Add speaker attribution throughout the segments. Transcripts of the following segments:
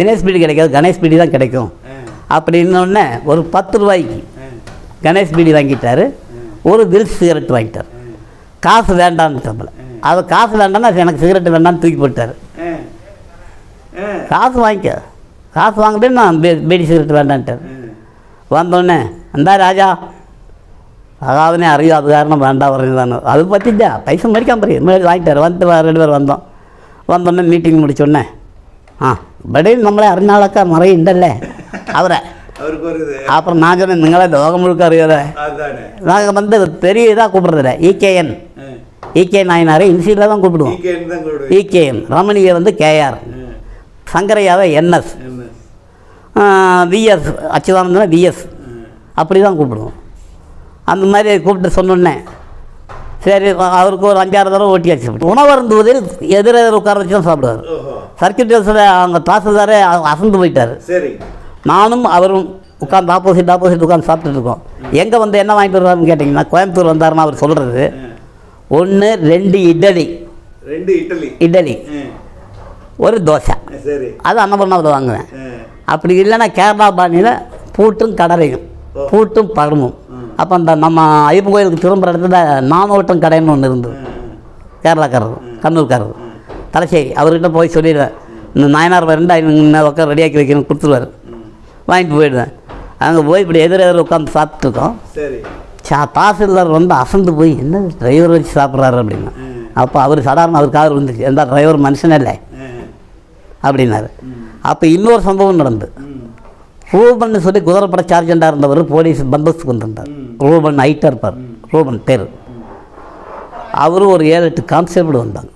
Speaker 1: Dinesh PT கிடைக்காது Ganesh PT தான் கிடைக்கும். அப்படின்னோடனே ஒரு பத்து ரூபாய்க்கு கணேஷ் பீடி வாங்கிட்டார். ஒரு தில் சிகரெட் வாங்கிட்டார். காசு வேண்டான்ட்டப்பல அது காசு வேண்டாம்னா எனக்கு சிகரெட் வேண்டாம்னு தூக்கி போட்டார் காசு வாங்கிக்க. காசு வாங்கிட்டு நான் பீடி சிகரெட் வேண்டான்ட்டார். வந்தோடனே அந்த ராஜா அதாவதுனே அறியும் அது காரணம் வேண்டாம் வரலான்னு அது பற்றிட்டா பைசா மடிக்காம பாரு வாங்கிட்டார். வந்துட்டு ரெண்டு பேர் வந்தோம். வந்தோடனே மீட்டிங் முடிச்சோடனே ஆ ഇവിടെ നമ്മളെ അറിഞ്ഞ ആളൊക്കെ മറിയുണ്ടല്ലേ
Speaker 2: அவரை
Speaker 1: அப்புறம் நான் சொன்னேன் நீங்களே லோகம் முழுக்க
Speaker 2: அறியறே
Speaker 1: நாங்கள் வந்து பெரிய இதாக கூப்பிட்றதில்ல இகேஎன் இகே நாயனாரை இன்சியில் தான் கூப்பிடுவோம் இகேஎன் ரமணியை வந்து கேஆர் சங்கரையாவை என்எஸ் விஎஸ் அச்சுதானந்தனா விஎஸ் அப்படி தான் கூப்பிடுவோம் அந்த மாதிரி கூப்பிட்டு சொன்னோன்னே சரி அவருக்கு ஒரு அஞ்சாறு தடவை ஓட்டியாச்சு உணவு அருந்துவதில் எதிர உட்கார வச்சு தான் சாப்பிடுவார். சர்க்கியூட் ஹவுஸில் அவங்க தாசில்தாரே அசந்து போயிட்டார்.
Speaker 2: சரி.
Speaker 1: நானும் அவரும் உட்காந்து ஆப்போசிட் ஆப்போசிட் உட்காந்து சாப்பிட்டுட்டு இருக்கோம். எங்கே வந்து என்ன வாங்கிட்டு வருவாருன்னு கேட்டிங்கன்னா கோயம்புத்தூர் வந்தாருன்னா அவர் சொல்கிறது ஒன்று ரெண்டு இட்லி.
Speaker 2: ரெண்டு இட்லி.
Speaker 1: இட்லி. ஒரு தோசை.
Speaker 2: சரி.
Speaker 1: அது அன்னபூர்ணாவில் வாங்குவேன். அப்படி இல்லைன்னா கேரளா பாணியில் பூட்டும் கடலையும். பூட்டும் பழமும் அப்போ அந்த நம்ம ஐயப்பன் கோயிலுக்கு திரும்புகிற இடத்துல நானோட்டம் கடைன்னு ஒன்று இருந்தது. கேரளாக்காரர் கண்ணூர்காரர். தலைச்சேரி அவர்கிட்ட போய் சொல்லிடுவேன். இந்த நாயனார் வரண்டா இன்னும் உட்கார ரெடியாக்கி வைக்கணும் கொடுத்துருவார். வாங்கிட்டு போயிடுவேன். அங்கே போய் இப்படி எதிர எதிர உட்காந்து சாப்பிட்ருக்கோம்
Speaker 2: சரி.
Speaker 1: சா தாசில்தார் வந்து அசந்து போய் என்ன டிரைவர் வச்சு சாப்பிட்றாரு? அப்படின்னா. அப்போ அவர் சாதாரண அவர் கார் வந்துச்சு எந்த டிரைவர் மனுஷனே இல்லை? அப்படின்னாரு. அப்போ இன்னொரு சம்பவம் நடந்து
Speaker 2: ம்,
Speaker 1: ரூபன் சொல்லி குதிரைப்பட சார்ஜெண்டாக இருந்தவர் போலீஸ் பந்தோஸ்துக்கு வந்திருந்தார். ரூபன் ஹைட்டாக இருப்பார் ரூபன் பேர். அவரும் ஒரு ஏழு எட்டு கான்ஸ்டேபிள் வந்தாங்க.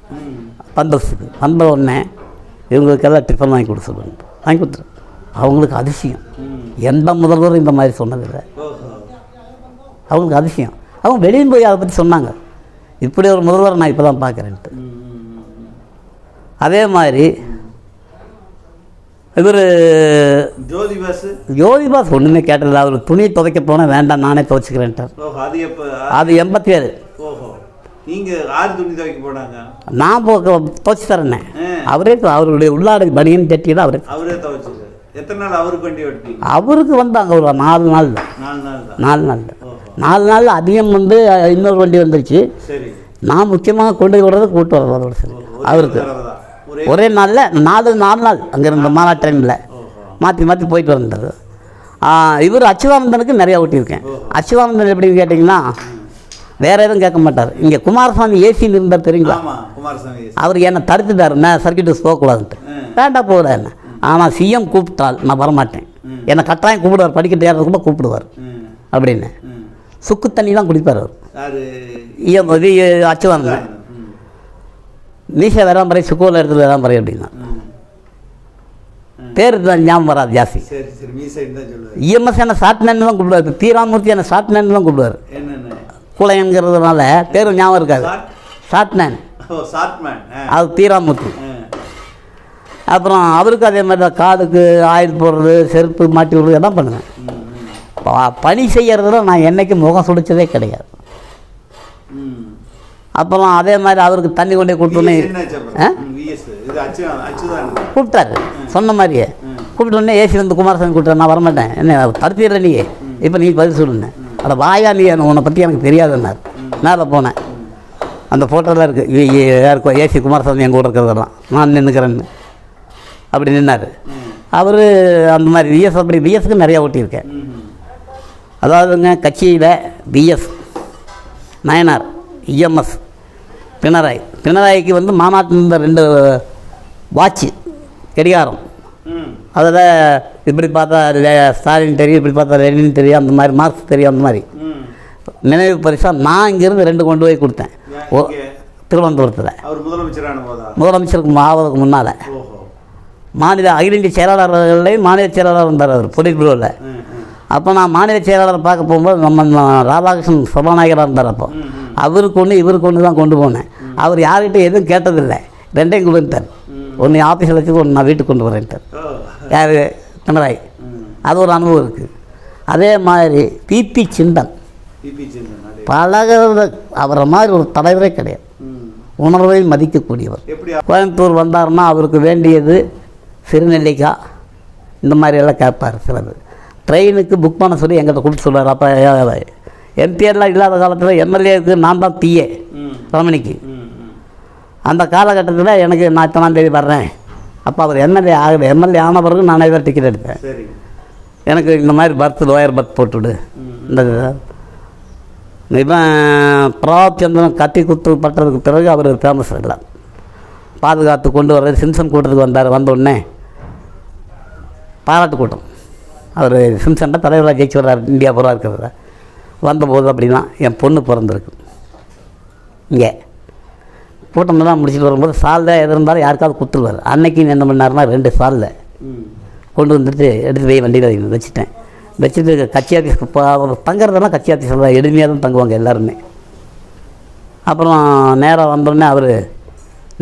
Speaker 1: பந்தோஸ்துக்கு. வந்த உடனே இவங்களுக்கெல்லாம் டிஃபன் வாங்கி கொடுக்க சொல்லுங்க. வாங்கி கொடுத்துரு. அவங்களுக்கு அதிசயம். எந்த முதல்வரும் இந்த மாதிரி சொன்னதில்லை. அவங்களுக்கு அதிசயம். அவங்க வெளியும் போய் அதை பற்றி சொன்னாங்க. இப்படி ஒரு முதல்வரை நான் இப்போ தான் பார்க்குறேன்ட்டு. அதே மாதிரி இவர்
Speaker 2: ஜோதி பாஸ்
Speaker 1: யோகிபாஸ் ஒன்றுமே கேட்டதில்ல. அவர் துணி துவைக்க போனால் வேண்டாம் நானே துவைச்சிக்கிறேன்ட்டார்.
Speaker 2: அது
Speaker 1: எண்பத்தி ஏழு
Speaker 2: ஓஹோ. நீங்க ஆறு துணி துவைக்க போனாங்க?
Speaker 1: நான் போ துவைச்சி தரேன்னே.
Speaker 2: ஆ.
Speaker 1: அவரே அவருடைய உள்ளாடை பனியன் டெட்டி தான் அவரே.
Speaker 2: அவரே எத்தனை நாள் அவருக்கு வண்டி ஓட்டிங்க
Speaker 1: அவருக்கு வந்தாங்க ஒரு நாலு நாள் தான்.
Speaker 2: நாலு நாள்
Speaker 1: நாலு நாள் அதிகம் வந்து இன்னொரு வண்டி வந்துருச்சு. நான் முக்கியமாக கொண்டு போய் விடுறது கூட்டு வர்றது அவருக்கு.
Speaker 2: ஒரு
Speaker 1: நாளில் நாலு நாலு நாள் அங்கே இருந்த டைமில்
Speaker 2: ஓஹோ.
Speaker 1: மாற்றி மாற்றி போயிட்டு வந்தது. இவர் அச்சுதானந்தனுக்கு நிறையா ஓட்டியிருக்கேன். அச்சுதானந்தன் எப்படின்னு கேட்டிங்கன்னா வேற எதுவும் கேட்க மாட்டார். இங்கே குமாரசாமி ஏசியில் இருந்தார் தெரியுங்களா. அவர் என்னை தடுத்துட்டார். நான் சர்க்கியூட் போகக்கூடாதுன்ட்டு.
Speaker 2: ம்.
Speaker 1: வேண்டாம் போகல என்ன? ஆனால் சிஎம் கூப்பிட்டால் நான் வரமாட்டேன். என்னை கட்டாயம் கூப்பிடுவார். படிக்கட்டு ஏறதுக்குள்ள கூப்பிடுவார்.
Speaker 2: ம்.
Speaker 1: அப்படின்னு. சுக்கு தண்ணி தான் குடிப்பார் அவர். அச்சுதானந்தன்
Speaker 2: ம்
Speaker 1: மீசை வேறாம்பரை சுக்கோல இடத்துல வேறாம்பரை அப்படின்னா.
Speaker 2: ம்
Speaker 1: பேர் தான் ஞாபகம் வராது ஜாஸ்தி. இஎம்எஸ் என்ன ஷார்ட்னேன்னு தான் கூப்பிடுவார். தீராமூர்த்தி என்ன ஷார்ட்னேன்னு தான் கூப்பிடுவார்.
Speaker 2: என்னென்ன?
Speaker 1: குலையங்கிறதுனால பேர் ஞாபகம் இருக்காது.
Speaker 2: ஆ.
Speaker 1: அது தீராமூர்த்தி. அப்புறம் அவருக்கு அதே மாதிரி தான் காதுக்கு ஆயில் போடுறது செருப்பு மாட்டி விடுறது எல்லாம் பண்ணுவேன். பணி செய்யறதுல நான் என்னைக்கு முகம் சுடிச்சதே கிடையாது. அப்புறம் அதே மாதிரி அவருக்கு தண்ணி கொண்டே கூப்பிட்டோன்னே கூப்பிட்டாரு. சொன்ன மாதிரியே. கூப்பிட்டோன்னே ஏசி வந்து குமாரசாமி கூப்பிட்டாரு. நான் வரமாட்டேன். என்ன தடுத்திடல நீ இப்போ நீ பதில் சொல்லுங்க அட வாயா நீ உன்னை பற்றி எனக்கு தெரியாதுன்னார். நேரில் போனேன். அந்த ஃபோட்டோலாம் இருக்குது யாருக்கும் ஏசி குமாரசாமி எங்கள் கூட இருக்கிறதெல்லாம். நான் நின்றுக்கிறேன்னு அப்படி நின்னார். அவர் அந்த மாதிரி விஎஸ் அப்படி விஎஸ்க்கு நிறையா ஓட்டியிருக்கேன். அதாவதுங்க கட்சியில் P S Nayanar E M S Pinarayi. பினராயிக்கு வந்து மாநாட்டில் இருந்த ரெண்டு வாட்சு கடிகாரம். அதில் இப்படி பார்த்தா ஸ்டாலின் தெரியும் இப்படி பார்த்தா லெனின் தெரியும் அந்த மாதிரி மார்க்ஸ் தெரியும் அந்த மாதிரி. நினைவு பரிசாக நான் இங்கேருந்து ரெண்டு கொண்டு போய் கொடுத்தேன். ஓ? திருவனந்தபுரத்தில். முதலமைச்சருக்கு ஆவதுக்கு முன்னால். மாநில அகில இந்திய செயலாளர்களையும் மாநில செயலாளர் இருந்தார் அவர் பொலிட் பியூரோவில் அப்போ நான் மாநில செயலாளரை பார்க்க போகும்போது நம்ம ராதாகிருஷ்ணன் சபாநாயகராக இருந்தார் அப்போ. அவருக்கு ஒன்று இவருக்கு ஒன்று தான் கொண்டு போனேன். அவர் யார்கிட்ட எதுவும் கேட்டதில்லை. ரெண்டையும் கொடுத்தார். ஒன்று ஆஃபீஸில் வச்சு ஒன்று நான் வீட்டுக்கு கொண்டு வரேன்ட்டார் யார்? பினராயி அது ஒரு அனுபவம் இருக்குது அதே மாதிரி பிபி சிந்தன். பழகிறத அவரை மாதிரி ஒரு தலைவரே கிடையாது. உணர்வை மதிக்கக்கூடியவர். கோயம்புத்தூர் வந்தாருன்னா அவருக்கு வேண்டியது சிறுநெல்லிக்காய் இந்த மாதிரி எல்லாம் கேட்பார் சிலது ட்ரெயினுக்கு புக் பண்ண சொல்லி எங்கிட்ட கொடுத்து சொல்லுவார். அப்போ எம்பிஆர்லாம் இல்லாத காலத்தில் எம்எல்ஏக்கு நான் தான் பிஏ ரமணிக்கு. அந்த காலகட்டத்தில் எனக்கு நான் இத்தனாம் தேதி வர்றேன். அப்போ அவர் எம்எல்ஏ ஆகுது எம்எல்ஏ ஆன பிறகு நானே தான் டிக்கெட் எடுத்தேன்
Speaker 2: சரி.
Speaker 1: எனக்கு இந்த மாதிரி பர்த் லோயர் பர்த் போட்டுவிடு. இந்த இவன் பிரபாத் சந்திரன் கத்தி குத்து பட்டதுக்கு பிறகு அவர் ஃபேமஸ் இல்லை பாதுகாத்து கொண்டு வர சிம்சன் கூட்டத்துக்கு வந்தார் வந்த உடனே பாராட்டு கூட்டம். அவர் சிம்சன்ட தலைவராக ஜெயிச்சு வர்றார் இந்தியா பூரா இருக்கிறத. வந்தபோது அப்படின்னா என் பொண்ணு பிறந்திருக்கு. இங்கே. கூட்டம்லாம் முடிச்சுட்டு வரும்போது சாலில் எது இருந்தாலும் யாருக்காவது கொடுத்துருவார் அன்னைக்கு என்ன பண்ணாருன்னா ரெண்டு சாலில் கொண்டு வந்துட்டு எடுத்து போய் வண்டியில் வச்சுட்டேன். வச்சுட்டு கட்சி ஆஃபீஸ் தங்குறதெல்லாம் கட்சி ஆஃபீஸில் தான் எளிமையாக தான் தங்குவாங்க எல்லாருமே. அப்புறம் நேராக வந்தோடனே அவர்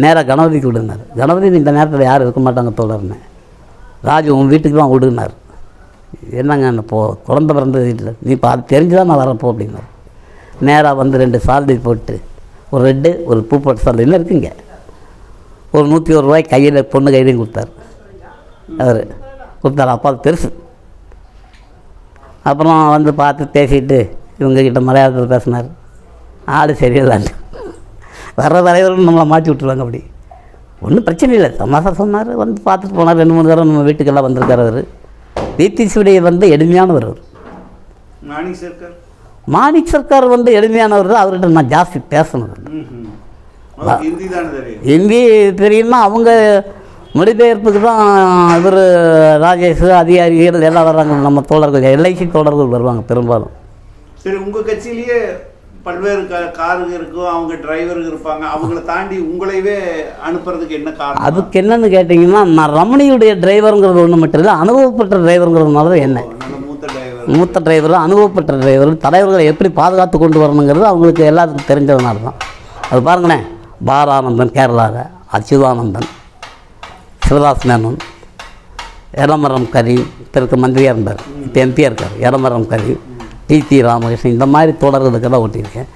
Speaker 1: நேராக கணபதிக்கு விடுனார். கணபதி இந்த நேரத்தில் யாரும் இருக்க மாட்டாங்க தோழர்னு. ராஜு உன் வீட்டுக்கு தான் விடுனார். என்னங்க அந்த போ குழந்த பிறந்த வீட்டில் நீ பார்த்து தெரிஞ்சு தான் நான் வரப்போ அப்படின்னார். நேராக வந்து ரெண்டு சால்டி போட்டு ஒரு ரெட்டு ஒரு பூ போட்டு சால்டி என்ன இருக்குங்க? ஒரு நூற்றி ஒரு ரூபாய் கையில் பொண்ணு கையிலையும் கொடுத்தாரு. அவர் கொடுத்தாரு. அப்பா பெருசு. அப்புறம் வந்து பார்த்து பேசிட்டு இவங்கக்கிட்ட மலையாளத்தில் பேசினார். ஆள் சரியில்லாண்டு. வர்ற தலைவரும் நம்மளை மாட்டி விட்டுருவாங்க அப்படி. ஒன்றும் பிரச்சனை இல்லை. சமாசம் சொன்னார். வந்து பார்த்துட்டு போனார். ரெண்டு மூணு தடவை நம்ம வீட்டுக்கெல்லாம் வந்திருக்கார் அவர். தீர்த்திசுடைய வந்து எளிமையானவர் அவர்.
Speaker 2: மாணிக் சர்க்கார்.
Speaker 1: வந்து எளிமையானவர் தான் அவர்கிட்ட நான் ஜாஸ்தி பேசணும்.
Speaker 2: ஹிந்தி தெரியும்?
Speaker 1: அவங்க மொழிபெயர்ப்புக்கு தான் இவர் ராஜேஷ் அதிகாரிகள் எல்லாம் வர்றாங்க. நம்ம தோழர்கள் எல்ஐசி தோழர்கள் வருவாங்க பெரும்பாலும்.
Speaker 2: சரி உங்க கட்சியிலேயே பல்வேறு கா காருங்க இருக்கும் அவங்க டிரைவருங்க இருப்பாங்க அவங்கள தாண்டி உங்களையவே அனுப்புறதுக்கு என்ன காரணம்?
Speaker 1: அதுக்கு என்னன்னு கேட்டிங்கன்னா நான் ரமணியுடைய டிரைவருங்கிறது ஒன்று மட்டும் இல்லை அனுபவப்பட்ட டிரைவருங்கிறதுனால தான் என்ன?
Speaker 2: மூத்த டிரைவர்
Speaker 1: அனுபவப்பட்ட டிரைவர் தலைவர்களை எப்படி பாதுகாத்து கொண்டு வரணுங்கிறது அவங்களுக்கு எல்லாத்துக்கும் தெரிஞ்சதுனால தான் அது பாருங்களேன் பாரானந்தன் கேரளாவில் அச்சுதானந்தன் சிவதாஸ் மேனன் எரமரம் கரி இப்போ இருக்க மந்திரியாக இருந்தார் இப்போ எம்பியாக இருக்கார் எரமரம் கரி டிடி ராமகிருஷ்ணன் இந்த மாதிரி தோழர்களுக்கெல்லாம் ஓட்டியிருக்கேன்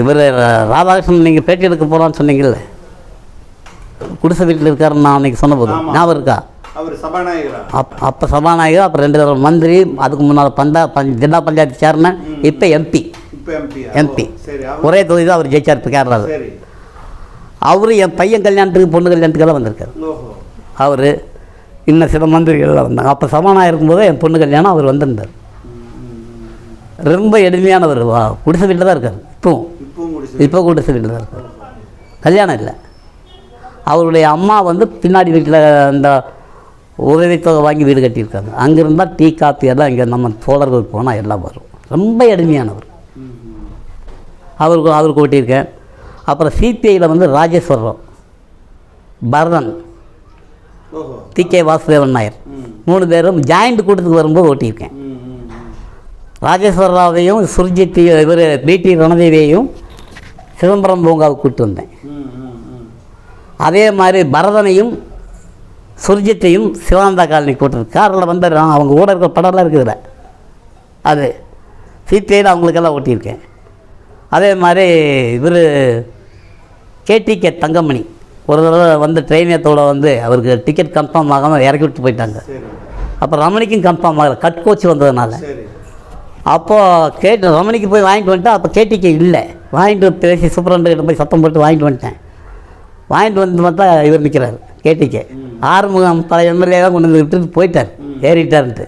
Speaker 1: இவர் ராதாகிருஷ்ணன் நீங்கள் பேட்டி எடுக்க போகிறான்னு சொன்னீங்கல்ல? குடிசை வீட்டில் இருக்காருன்னு நான் அன்றைக்கி சொன்னபோது.
Speaker 2: ஆமா.
Speaker 1: ஞாபகம் இருக்கா?
Speaker 2: அவர் சபாநாயகரா?
Speaker 1: அப் அப்போ சபாநாயகர் அப்புறம் ரெண்டு தடவை மந்திரி அதுக்கு முன்னால் பந்தா பஞ் ஜில்லா பஞ்சாயத்து சேர்மன் இப்போ எம்பி
Speaker 2: எம்பி
Speaker 1: ஒரே தொகுதி தான் அவர் ஜெயிச்சார் இப்போ கேரளாவில் அவரு என் பையன் கல்யாணத்துக்கு பொண்ணு கல்யாணத்துக்கெல்லாம் வந்திருக்காரு. அவர் இன்னும் சில மந்திரிகள்லாம் வந்தாங்க. அப்போ சபாநாயகர் இருக்கும்போது என் பொண்ணு கல்யாணம் அவர் வந்திருந்தார். ரொம்ப எளிமையானவர். வா குடிசை வீட்டில் தான் இருக்கார். இப்போவும் இப்போ குடிசை வீட்டில் தான் இருக்கார். கல்யாணம் இல்லை. அவருடைய அம்மா வந்து பின்னாடி வீட்டில் அந்த உதவித்தொகை வாங்கி வீடு கட்டியிருக்காங்க. அங்கே இருந்தால் டீ காப்பி எல்லாம் இங்கே நம்ம தோழர்கள் போனால் எல்லாம் வரும். ரொம்ப எளிமையானவர். அவருக்கு அவருக்கு ஓட்டியிருக்கேன் அப்புறம் சிபிஐயில் வந்து ராஜேஸ்வரம் பரதன் டி கே வாசுதேவன் நாயர். மூணு பேரும் ஜாயிண்ட் கூட்டத்துக்கு வரும்போது ஓட்டியிருக்கேன். ராஜேஸ்வர ராவையும் சுர்ஜித் இவர் பிடி ரணதேவியையும் சிதம்பரம் பூங்காவுக்கு கூப்பிட்டு வந்தேன். அதே மாதிரி பரதனையும் சுர்ஜித்தையும் சிவானந்தா காலனி கூட்டுறது காரில் வந்து அவங்க கூட இருக்கிற படம்லாம் இருக்குதுல. அது சிபிஐயில் அவங்களுக்கெல்லாம் ஓட்டியிருக்கேன் அதே மாதிரி இவர் கேடிகே தங்கமணி ஒரு தடவை வந்து ட்ரெயின் ஏத்தோட வந்து அவருக்கு டிக்கெட் கன்ஃபார்ம் ஆகாமல் இறக்கி விட்டு போயிட்டாங்க.
Speaker 2: சரி.
Speaker 1: அப்போ ரமணிக்கும் கன்ஃபார்ம் ஆகலை. கட் கோச் வந்ததுனால அப்போது கேட்டு ரமணிக்கு போய் வாங்கிட்டு வந்துட்டேன் அப்போ கேட்டிக்கு இல்லை. வாங்கிட்டு பேசி சூப்பரண்டர்கிட்ட போய் சத்தம் போட்டு வாங்கிட்டு வந்துட்டேன். வாங்கிட்டு வந்து பார்த்தா இவர் நிற்கிறார் கேட்டிக்கு. ஆறுமுகம் பல எம்எல்ஏ தான் கொண்டு வந்து விட்டு போயிட்டார் ஏறிட்டார்ன்ட்டு.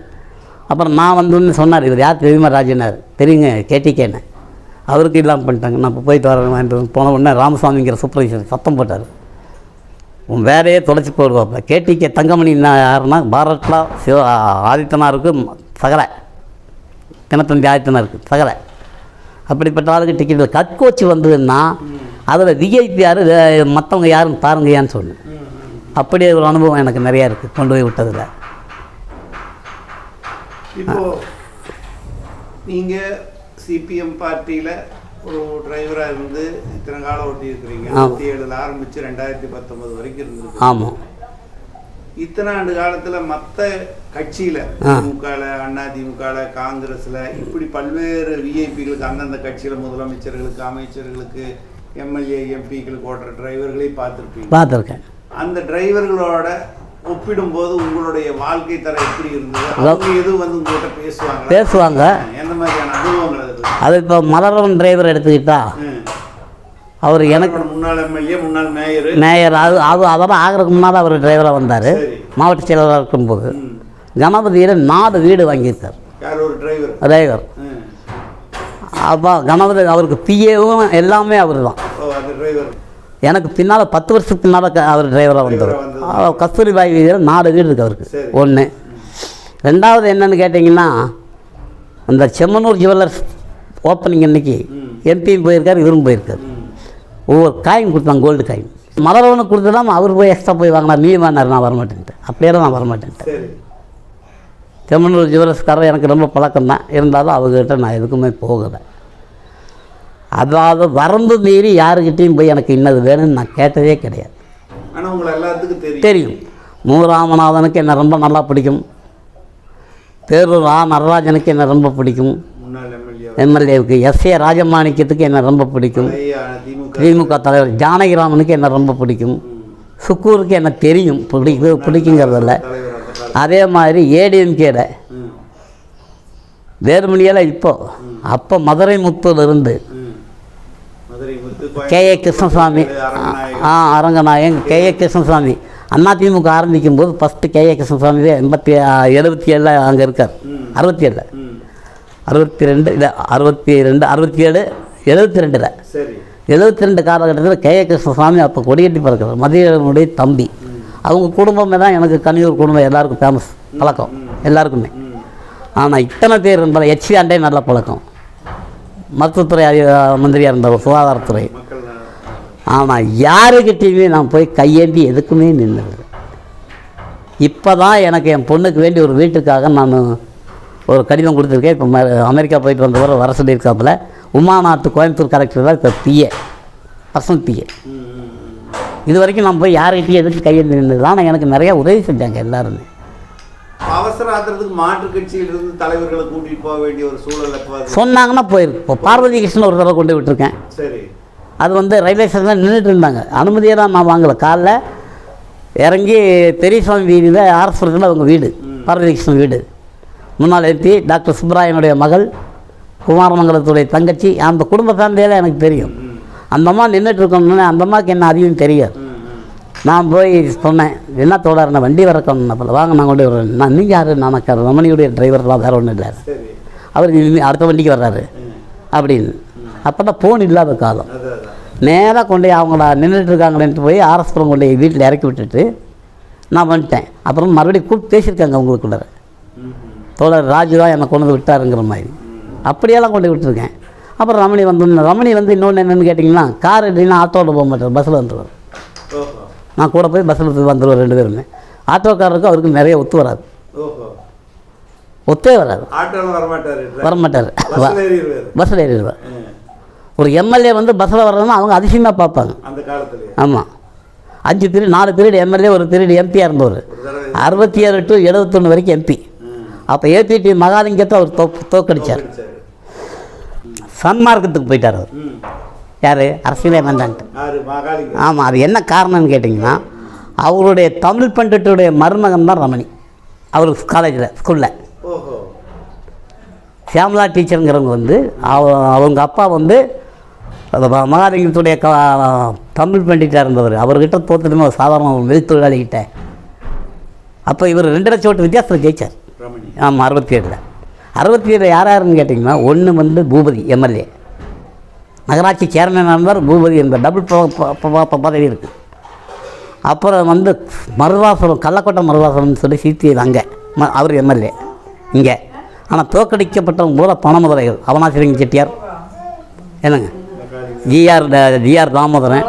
Speaker 1: அப்புறம் நான் வந்து சொன்னார் இவர் யார் தெரியுமா ராஜனார்? தெரியுங்க கேட்டிக்கேன்னு அவருக்கு இல்லாமல் பண்ணிட்டாங்க. நான் இப்போ போயிட்டு வரேன் வாங்கிட்டு வந்து போன உடனே ராமசாமிங்கிற சூப்பர்வைசர் சத்தம் போட்டார். உன் வேலையே தொலைச்சி போடுவாப்புல. கேட்டிக்கே தங்கமணி யாருன்னா பாரத்லா சிவ ஆதித்தனாருக்கு சகலை. தினத்தந்தி ஆதித்தனாருக்கு சகலை அப்படிப்பட்ட ஆளுக்கு டிக்கெட் கட்கோச்சு வந்ததுன்னா அதில் விஐபி யார் மற்றவங்க யாருன்னு பாருங்கயான்னு சொன்னேன்.
Speaker 2: ம் ம்
Speaker 1: அப்படி ஒரு அனுபவம் எனக்கு நிறையா இருக்குது கொண்டு போய் விட்டதில்.
Speaker 2: இப்போ நீங்க சிபிஎம் பார்ட்டியில ஒரு டிரைவரா இருந்து இத்தனை காலம் ஓட்டி இருக்கிறீங்க ஏழுல ஆரம்பிச்சு ரெண்டாயிரத்தி பத்தொன்பது வரைக்கும் இருந்திருக்கு
Speaker 1: ஆமாம்
Speaker 2: இத்தனை ஆண்டு காலத்துல மத்த கட்சியில. திமுகல அண்ணா திமுகல காங்கிரஸ்ல இப்படி பல்வேறு விஐபிகளுக்கு அந்தந்த கட்சியில முதலமைச்சர்களுக்கு அமைச்சர்களுக்கு எம்எல்ஏ எம்பிக்களுக்கு ஓட்டுற டிரைவர்களையும் பார்த்துருப்பீங்க.
Speaker 1: பார்த்துருக்கேன்.
Speaker 2: அந்த டிரைவர்களோட ஒப்பிடும்போது உங்களுடைய வாழ்க்கை தரம் எப்படி இருந்தது? அவங்க எதுவும் வந்து உங்கள்கிட்ட பேசுவாங்க
Speaker 1: பேசுவாங்க.
Speaker 2: எந்த மாதிரியான அனுபவங்கள் அது
Speaker 1: இப்போ மலரவன் டிரைவர் எடுத்துக்கிட்டா. அவர் எனக்கு
Speaker 2: முன்னாள் எம்எல்ஏ முன்னாள் மேயர்.
Speaker 1: மேயர். அது அது அதெல்லாம் ஆகிறதுக்கு முன்னால் அவர் டிரைவராக வந்தார். மாவட்ட செயலராக இருக்கும்போது. கணபதியில் நாலு வீடு வாங்கியிருக்கார்.
Speaker 2: டிரைவர்.
Speaker 1: அப்போ கணபதி அவருக்கு பிஏவும் எல்லாமே அவர் தான் எனக்கு பின்னால் பத்து வருஷத்துக்கு பின்னால் அவர் டிரைவராக வந்தார். அவர் கஸ்தூரிபாய் வீதியில் நாலு வீடு இருக்குது அவருக்கு. ஒன்று ரெண்டாவது என்னன்னு கேட்டிங்கன்னா அந்த செம்மனூர் ஜுவல்லர்ஸ் ஓப்பனிங் அன்னைக்கு. எம்பியும் போயிருக்கார் இவரும் போயிருக்கார். ஒவ்வொரு காயின் கொடுத்தாங்க கோல்டு காயின். மலரவனுக்கு கொடுத்துதான் அவர் போய் எக்ஸ்ட்ரா போய் வாங்கினார் நீ வாங்கினார் நான் வரமாட்டேன்ட்டு. அப்படியே நான் வரமாட்டேன்ட்டு. செம்மனூர் ஜுவல்லர்ஸ்காரர் எனக்கு ரொம்ப பழக்கம் தான் இருந்தாலும் அவங்ககிட்ட நான் எதுக்குமே போகலை. அதாவது வரம்பு மீறி யாருக்கிட்டேயும் போய் எனக்கு இன்னது வேணும்னு நான் கேட்டதே கிடையாது.
Speaker 2: தெரியும்.
Speaker 1: தெரியும். மு ராமநாதனுக்கு என்ன ரொம்ப நல்லா பிடிக்கும். பேரூர் ஆ நடராஜனுக்கு என்ன ரொம்ப பிடிக்கும். எம்எல்ஏவுக்கு எஸ் ஏ ராஜமாணிக்கத்துக்கு என்ன ரொம்ப பிடிக்கும்.
Speaker 2: திமுக
Speaker 1: தலைவர் ஜானகிராமனுக்கு என்ன ரொம்ப பிடிக்கும்? சுக்கூருக்கு என்ன தெரியும்? பிடிக்கு பிடிக்குங்கிறதில்ல. அதே மாதிரி ஏடிஎம்கேட.
Speaker 2: ம்.
Speaker 1: இப்போ அப்போ மதுரை முத்தூர்ல இருந்து கே ஏ கிருஷ்ணசாமி ஆ அரங்கநாயகன் கே ஏ கிருஷ்ணசாமி. அதிமுக ஆரம்பிக்கும் போது ஃபஸ்ட்டு கே ஏ கிருஷ்ணசாமி தான் எண்பத்தி எழுபத்தி ஏழில் அங்கே இருக்கார். அறுபத்தி ஏழில். அறுபத்தி ரெண்டு இல்லை அறுபத்தி ரெண்டு அறுபத்தி ஏழு எழுபத்தி ரெண்டில்.
Speaker 2: சரி.
Speaker 1: எழுபத்தி ரெண்டு காலகட்டத்தில் கே. ஏ. கிருஷ்ணசாமி அப்போ கொடியேற்றி பிறக்கிறார் மதியனுடைய தம்பி. அவங்க குடும்பமே தான் எனக்கு கனியூர் குடும்பம் எல்லாருக்கும் ஃபேமஸ் பழக்கம் எல்லாருக்குமே. ஆனால் இத்தனை பேர் இருந்தால் எச்சி ஆண்டே நல்ல பழக்கம். மருத்துவத்துறை அதி- மந்திரியாக இருந்தவர் சுகாதாரத்துறை. ஆனால் யாருக்கிட்டேயுமே நான் போய் கையேந்தி எதுக்குமே நின்று இப்போ தான் எனக்கு என் பொண்ணுக்கு வேண்டி ஒரு வீட்டுக்காக நான் ஒரு கடிதம் கொடுத்துருக்கேன். இப்போ அமெரிக்கா போயிட்டு வந்தவரை வர சொல்லியிருக்காப்புல. உமாநாட்டு கோயம்புத்தூர் கலெக்டர் தான் இப்போ பிஏ பர்சனல் பிஏ. இது வரைக்கும் நான் போய் யார்கிட்டயும் எதுக்கு கையேந்தி நின்றது ஆனால் எனக்கு நிறையா உதவி செஞ்சாங்க எல்லாருமே.
Speaker 2: அவசர ஆத்திரத்துக்கு மாற்று கட்சியில இருந்து தலைவர்களை கூட்டிட்டு போக வேண்டிய ஒரு சூழல்?
Speaker 1: சொன்னாங்கன்னா போயிருக்கு இப்போ பார்வதி கிருஷ்ணன் ஒரு தடவை கொண்டு விட்டுருக்கேன்.
Speaker 2: சரி.
Speaker 1: அது வந்து ரயில்வே ஸ்டேஷனில் நின்றுட்டு இருந்தாங்க. அனுமதியெல்லாம் நான் வாங்கலை. காலைல இறங்கி பெரியசாமி வீதியில் ஆர்எஸ்புரத்தில் அவங்க வீடு. பார்வதி கிருஷ்ணன் வீடு. முன்னாள் எம்பி டாக்டர் சுப்பராயனுடைய மகள் குமாரமங்கலத்துடைய தங்கச்சி அந்த குடும்ப ஃபேமிலியெல்லாம் எனக்கு தெரியும். அந்த அம்மா நின்றுட்டு இருக்கோம்னு அந்த அம்மாவுக்கு என்ன அதிகம் தெரியாது. நான் போய் சொன்னேன் என்ன தோழர் நான் வண்டி வரக்கணும். போல வாங்க நான் கொண்டு வரேன். நான் நீங்கள் யார்? நான் ரமணியுடைய டிரைவர்லாம் வேறு ஒன்றும் இல்லை. அவர் அடுத்த வண்டிக்கு வர்றாரு. அப்படின்னு. அப்போ தான் ஃபோன் இல்லாத காலம். நேராக கொண்டு போய் அவங்கள நின்றுட்டு இருக்காங்களேன்ட்டு போய் ஆர்எஸ்புரம் கொண்டு போய் வீட்டில் இறக்கி விட்டுட்டு நான் வந்துட்டேன். அப்புறம் மறுபடியும் கூப்பிட்டு பேசியிருக்காங்க அவங்களுக்குள்ளார. தோழர் ராஜு தான் என்னை கொண்டு வந்து விட்டாருங்கிற மாதிரி. அப்படியெல்லாம் கொண்டு விட்டுருக்கேன். அப்புறம் ரமணி வந்து ரமணி வந்து இன்னொன்று என்னென்னு கேட்டிங்கன்னா கார் இல்லைன்னா ஆட்டோவில் போக மாட்டார் பஸ்ஸில் வந்துடுவார் நான் கூட போய் பஸ்ஸில் வந்துடுவார் ரெண்டு பேருமே. ஆட்டோக்காரருக்கு அவருக்கு நிறைய ஒத்து வராது. ஒத்தே வராது.
Speaker 2: வரமாட்டாரு
Speaker 1: பஸ்ஸில் ஏறிடுவார். ஒரு எம்எல்ஏ வந்து பஸ்ஸில் வர்றதுன்னா அவங்க அதிசயமாக பார்ப்பாங்க. ஆமாம் அஞ்சு பீரியட் நாலு பீரியட் எம்எல்ஏ ஒரு பீரியட் எம்பியாக இருந்தவர். அறுபத்தி ஏழு டு எழுபத்தொன்று வரைக்கும் எம்பி. அப்போ ஏபிடி மகாலிங்கத்தை அவர் தோ தோக்கடிச்சார்.
Speaker 2: பிடிச்சாரு.
Speaker 1: சன்மார்க்கத்துக்கு போயிட்டார் அவர். யார்? அரசியலே வேண்டான்ட்டு ஆமாம் அது என்ன காரணம்னு கேட்டிங்கன்னா அவருடைய தமிழ் பண்டிட்டுடைய மருமகன் தான் ரமணி. அவர் காலேஜில் ஸ்கூலில் சியாமலா டீச்சருங்கிறவங்க வந்து அவ- அவங்க அப்பா வந்து மகாலிங்கத்துடைய க தமிழ் பண்டிட்டாக இருந்தவர். அவர்கிட்ட தோத்துட்டுமே ஒரு சாதாரண வெளி தொழிலாளிகிட்ட. அப்போ இவர் ரெண்டு லட்சம் ஓட்டு வித்தியாசத்தில்
Speaker 2: ரமணி.
Speaker 1: ஆமாம் அறுபத்தி ஏழில். அறுபத்தி ஏழு யார் யாருன்னு கேட்டிங்கன்னா ஒன்று வந்து பூபதி எம்எல்ஏ நகராட்சி சேர்மன் நண்பர் பூபதி என்ற டபுள் பதவி இருக்குது அப்புறம் வந்து மருவாசலம் கள்ளக்கோட்டை மருவாசலம்னு சொல்லி சிடிஎல் அங்கே ம அவர் எம்எல்ஏ இங்கே. ஆனால் தோற்கடிக்கப்பட்டவங்க பூரா பண முதலைகள் அவனாசிரிங்க செட்டியார். என்னங்க? G R G R Damodaran.